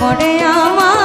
করে আমার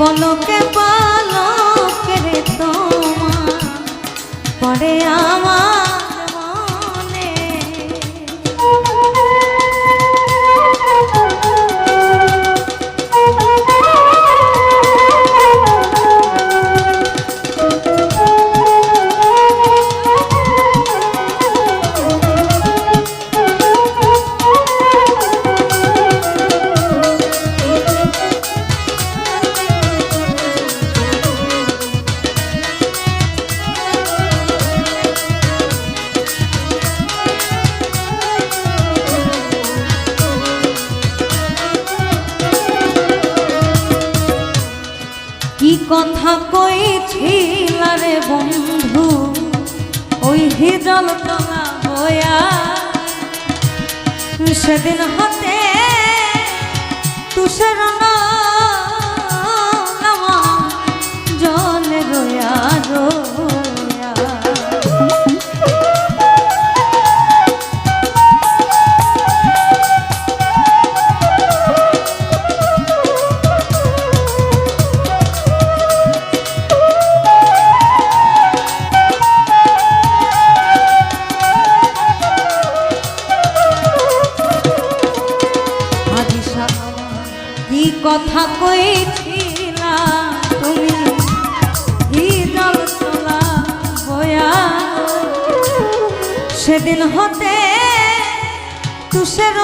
পলকে পালকে তোমা পরে আম কল্পনা হইয়া সেদিন হতে তুষারণ সেদিন হতে তুষের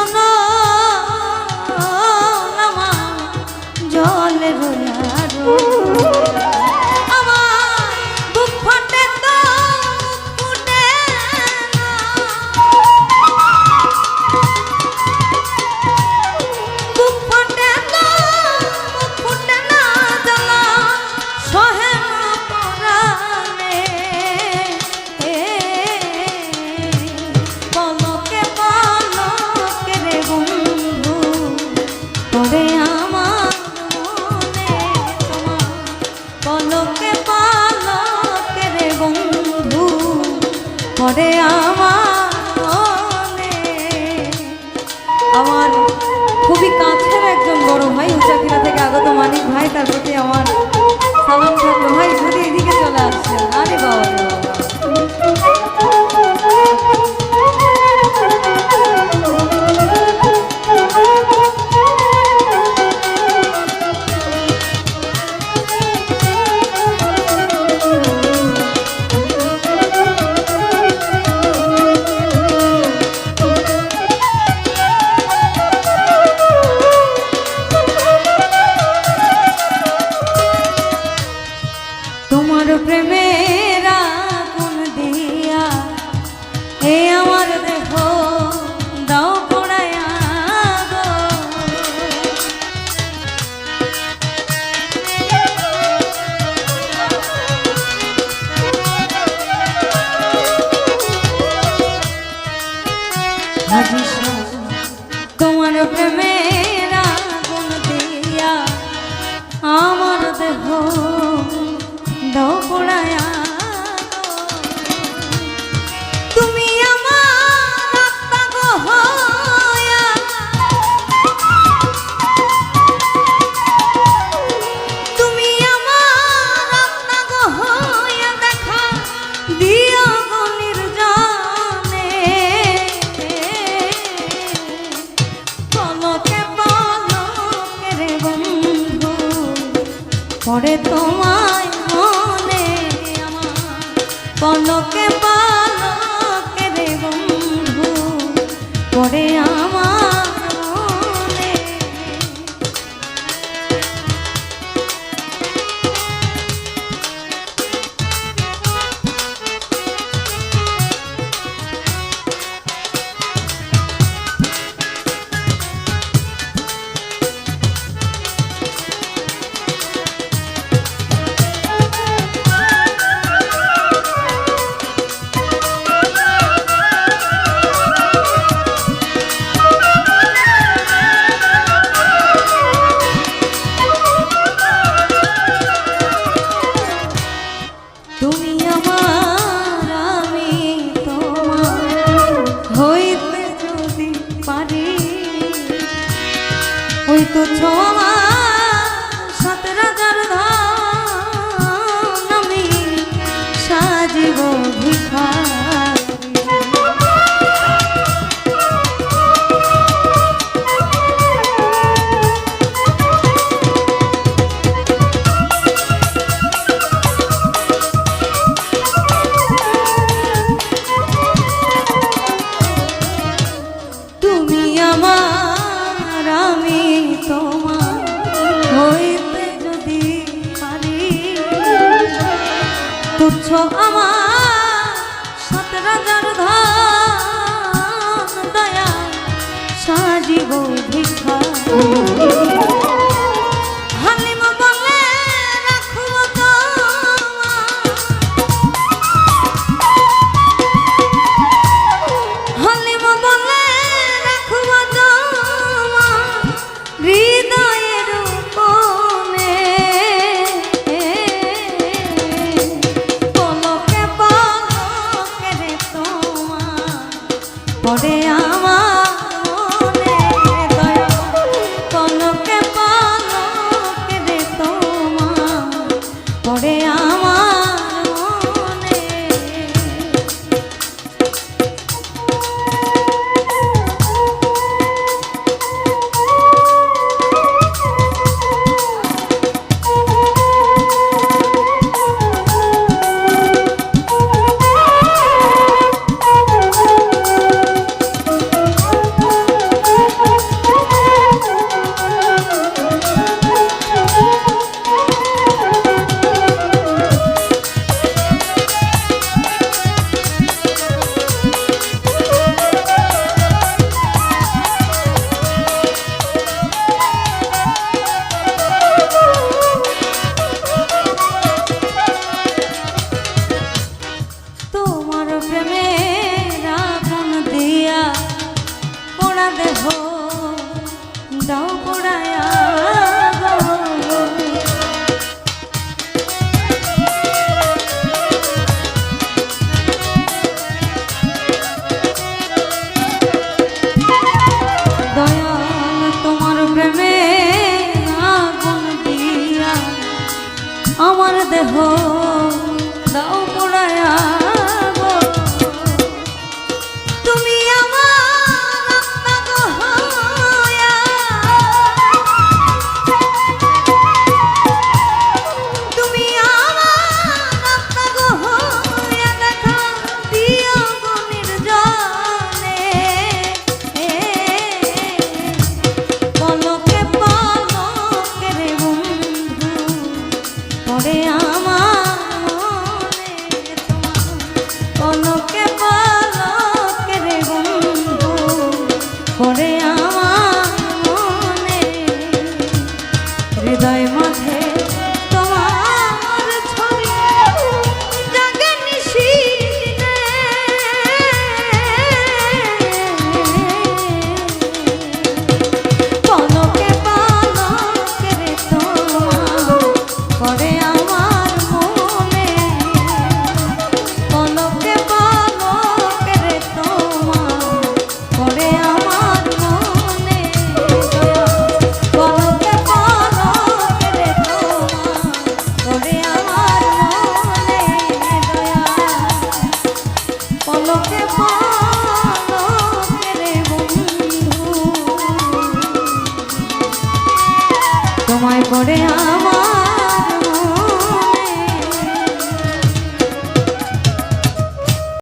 আমার খুবই কাছের একজন বড় ভাই উচাকিরা থেকে আগত মানিক ভাই, তার প্রতি আমার সালাম থাকল। ভাই, যদি এদিকে চলে আসছে আরে বাবা। প্রেমের কোন দিয়া। এ আমার দেহ দাও পোড়ায়া হাজি ওরে তোমায় আমার